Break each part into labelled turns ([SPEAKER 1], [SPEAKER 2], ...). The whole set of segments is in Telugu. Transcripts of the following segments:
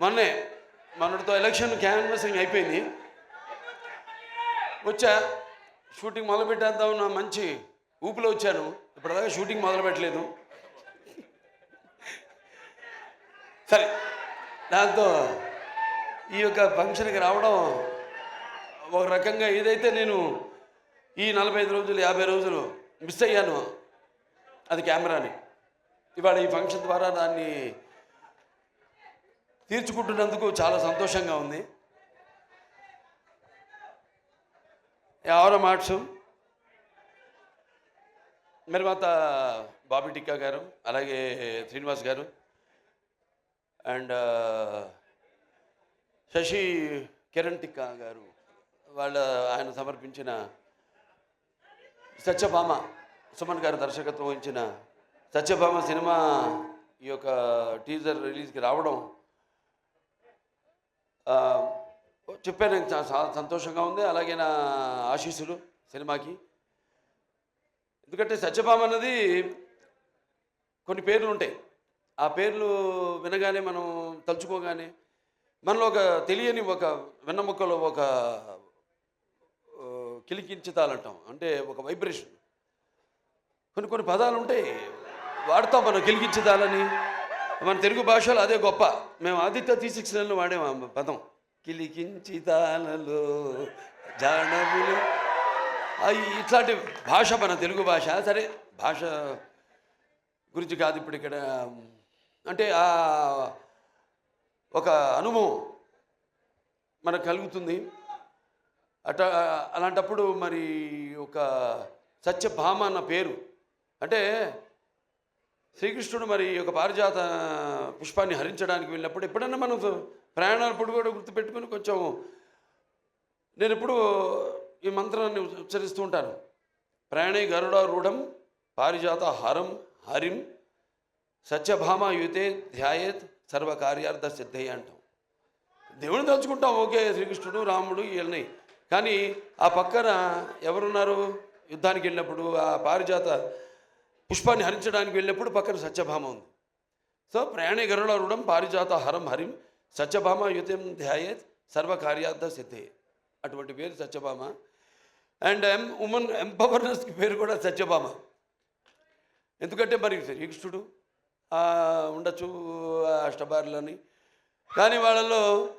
[SPEAKER 1] మొన్నే మొన్నటితో ఎలక్షన్ క్యాన్వసింగ్ అయిపోయింది. వచ్చా షూటింగ్ మొదలు పెట్టేద్దాం నా మంచి ఊపిలో వచ్చాను. ఇప్పటిదాకా షూటింగ్ మొదలు పెట్టలేదు సరే దాంతో ఈ యొక్క ఫంక్షన్కి రావడం ఒక రకంగా ఏదైతే నేను ఈ నలభై ఐదు రోజులు యాభై రోజులు మిస్ అయ్యాను అది కెమెరాని. ఇవాళ ఈ ఫంక్షన్ ద్వారా దాన్ని తీర్చుకుంటున్నందుకు చాలా సంతోషంగా ఉంది. ఎవరో మార్చు నిర్మాత బాబీ టిక్కా గారు అలాగే శ్రీనివాస్ గారు అండ్ శశి కిరణ్ టిక్కా గారు వాళ్ళ ఆయన సమర్పించిన సత్యభామ సుమన్ గారు దర్శకత్వం వహించిన సత్యభామ సినిమా ఈ యొక్క టీజర్ రిలీజ్కి రావడం చెప్పాను చాలా సంతోషంగా ఉంది. అలాగే నా ఆశీస్సులు సినిమాకి. ఎందుకంటే సత్యభామ అన్నది కొన్ని పేర్లు ఉంటాయి. ఆ పేర్లు వినగానే మనం తలుచుకోగానే మనలో ఒక తెలియని ఒక వెన్నముక్కలో ఒక కిలికించుతాలంటాం. అంటే ఒక వైబ్రేషన్. కొన్ని కొన్ని పదాలు ఉంటాయి. వాడతాం మనం కిలికించుతాలని మన తెలుగు భాషలో అదే గొప్ప. మేము ఆదిత్య త్రీ సిక్స్ నైన్లో వాడేము ఆ పదం కిలికించితాలలో జానవులు ఇట్లాంటి భాష మన తెలుగు భాష. సరే భాష గురించి కాదు ఇప్పుడు ఇక్కడ. అంటే ఆ ఒక అనుభవం మనకు కలుగుతుంది. అట అలాంటప్పుడు మరి ఒక సత్యభామ అన్న పేరు. అంటే శ్రీకృష్ణుడు మరి ఒక పారిజాత పుష్పాన్ని హరించడానికి వెళ్ళినప్పుడు ఎప్పుడైనా మనం ప్రయాణాలప్పుడు కూడా గుర్తుపెట్టుకుని కొంచెం నేను ఎప్పుడు ఈ మంత్రాన్ని ఉచ్చరిస్తూ ఉంటాను. ప్రాణే గరుడారూఢం పారిజాత హరం హరిం సత్యభామ యుతే ధ్యాయేత్ సర్వకార్యార్థ సిద్ధయ్య అంటాం. దేవుని తలుచుకుంటాం ఓకే శ్రీకృష్ణుడు రాముడు వీళ్ళని. కానీ ఆ పక్కన ఎవరున్నారు? యుద్ధానికి వెళ్ళినప్పుడు ఆ పారిజాత పుష్పాన్ని హరించడానికి వెళ్ళినప్పుడు పక్కన సత్యభామ ఉంది. సో ప్రయాణే గరుడారుడం పారిజాత హరం హరిం సత్యభామ యుతం ధ్యాయేత్ సర్వకార్యార్థ సిద్ధే. అటువంటి పేరు సత్యభామ. అండ్ ఎం ఉమెన్ ఎంపవర్నెస్కి పేరు కూడా సత్యభామ. ఎందుకంటే మరి శ్రీకృష్ణుడు ఉండొచ్చు అష్టబారులని కానీ వాళ్ళలో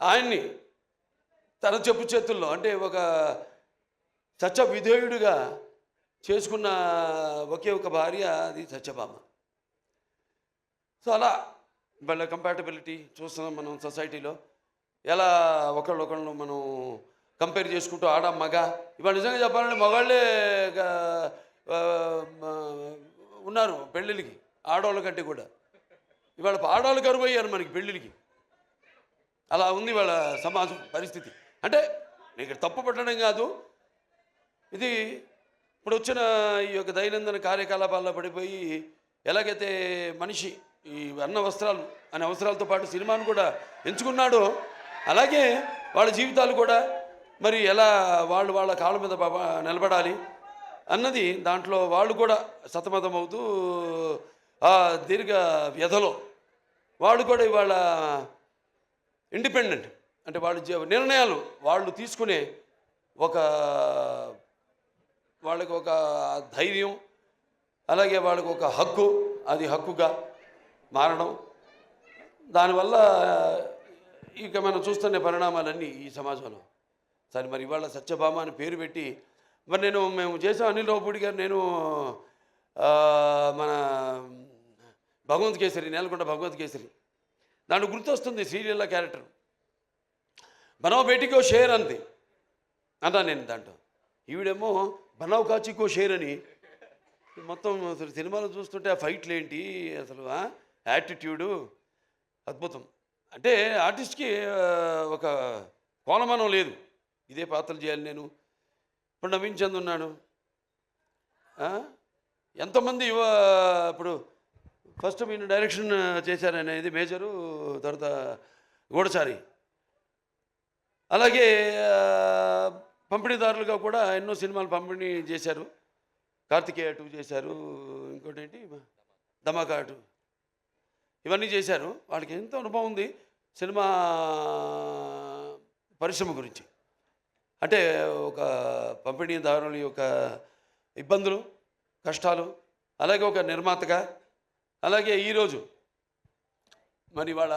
[SPEAKER 1] ఆయన్ని తన చెప్పు చేతుల్లో అంటే ఒక సత్య విధేయుడిగా చేసుకున్న ఒకే ఒక భార్య అది సత్యభామ. సో అలా వాళ్ళ కంపాటబిలిటీ చూస్తున్నాం మనం సొసైటీలో ఎలా ఒకళ్ళొకళ్ళు మనం కంపేర్ చేసుకుంటూ ఆడ మగ ఇవాళ నిజంగా చెప్పాలంటే మగాళ్ళే ఉన్నారు పెళ్ళిళ్ళకి ఆడవాళ్ళ కంటే కూడా. ఇవాళ ఆడవాళ్ళు కరువు అయ్యారు మనకి పెళ్ళిళ్ళకి. అలా ఉంది వాళ్ళ సమాజం పరిస్థితి. అంటే నీకు తప్పు పట్టడం కాదు. ఇది ఇప్పుడు వచ్చిన ఈ యొక్క దైనందిన కార్యకలాపాల్లో పడిపోయి ఎలాగైతే మనిషి ఈ అన్న వస్త్రాలు అనే అవసరాలతో పాటు సినిమాను కూడా ఎంచుకున్నాడో అలాగే వాళ్ళ జీవితాలు కూడా మరి ఎలా వాళ్ళు వాళ్ళ కాళ్ళ మీద నిలబడాలి అన్నది దాంట్లో వాళ్ళు కూడా సతమతం అవుతూ ఆ దీర్ఘ వ్యధలో వాళ్ళు కూడా ఇవాళ ఇండిపెండెంట్. అంటే వాళ్ళ నిర్ణయాలు వాళ్ళు తీసుకునే ఒక వాళ్ళకి ఒక ధైర్యం అలాగే వాళ్ళకి ఒక హక్కు అది హక్కుగా మారడం. దానివల్ల ఇక మనం చూస్తున్న పరిణామాలన్నీ ఈ సమాజంలో. సరే మరి ఇవాళ సత్యభామ అని పేరు పెట్టి మరి నేను మేము చేసాం అనిల్ రావుపూడి గారు నేను మన భగవంత్ కేసరి నేలకొండ భగవంత్ కేసరి. దాని గుర్తొస్తుంది శ్రీలీల క్యారెక్టర్. మనో బేటికో షేర్ అంది. అన్నా నేను దాంట్లో. ఈవిడేమో బనావ్ కాచికో షేర్ అని మొత్తం అసలు సినిమాలో చూస్తుంటే ఆ ఫైట్లు ఏంటి అసలు యాటిట్యూడు అద్భుతం. అంటే ఆర్టిస్ట్కి ఒక కోలమానం లేదు. ఇదే పాత్రలు చేయాలి నేను. ఇప్పుడు నవీన్ చంద్ ఉన్నాడు. ఎంతమంది యువ ఇప్పుడు ఫస్ట్ మీరు డైరెక్షన్ చేశారనేది మేజరు తర్వాత గూడచారి అలాగే పంపిణీదారులుగా కూడా ఎన్నో సినిమాలు పంపిణీ చేశారు. కార్తికేయ టూ చేశారు ఇంకోటి ఏంటి? ధమాకా టూ. ఇవన్నీ చేశారు. వాళ్ళకి ఎంతో అనుభవం ఉంది సినిమా పరిశ్రమ గురించి. అంటే ఒక పంపిణీదారుల యొక్క ఇబ్బందులు కష్టాలు అలాగే ఒక నిర్మాతగా అలాగే ఈరోజు మరి వాళ్ళ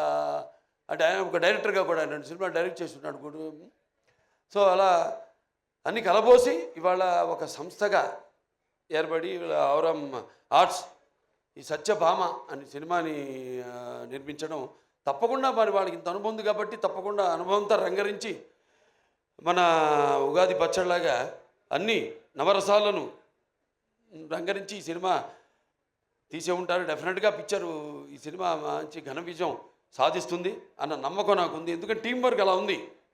[SPEAKER 1] అంటే ఆయన ఒక డైరెక్టర్గా కూడా ఆయన సినిమా డైరెక్ట్ చేస్తున్నాడు. కూడా సో అలా అన్ని కలబోసి ఇవాళ ఒక సంస్థగా ఏర్పడి ఔరం ఆర్ట్స్ ఈ సత్యభామ అనే సినిమాని నిర్మించడం తప్పకుండా మరి వాళ్ళకి ఇంత అనుభవం ఉంది కాబట్టి తప్పకుండా అనుభవంతో రంగరించి మన ఉగాది పచ్చడిలాగా అన్ని నవరసాలను రంగరించి ఈ సినిమా తీసే ఉంటారు. డెఫినెట్గా పిక్చరు ఈ సినిమా మంచి ఘన విజయం సాధిస్తుంది అన్న నమ్మకం నాకు ఉంది. ఎందుకంటే టీం వర్క్ అలా ఉంది.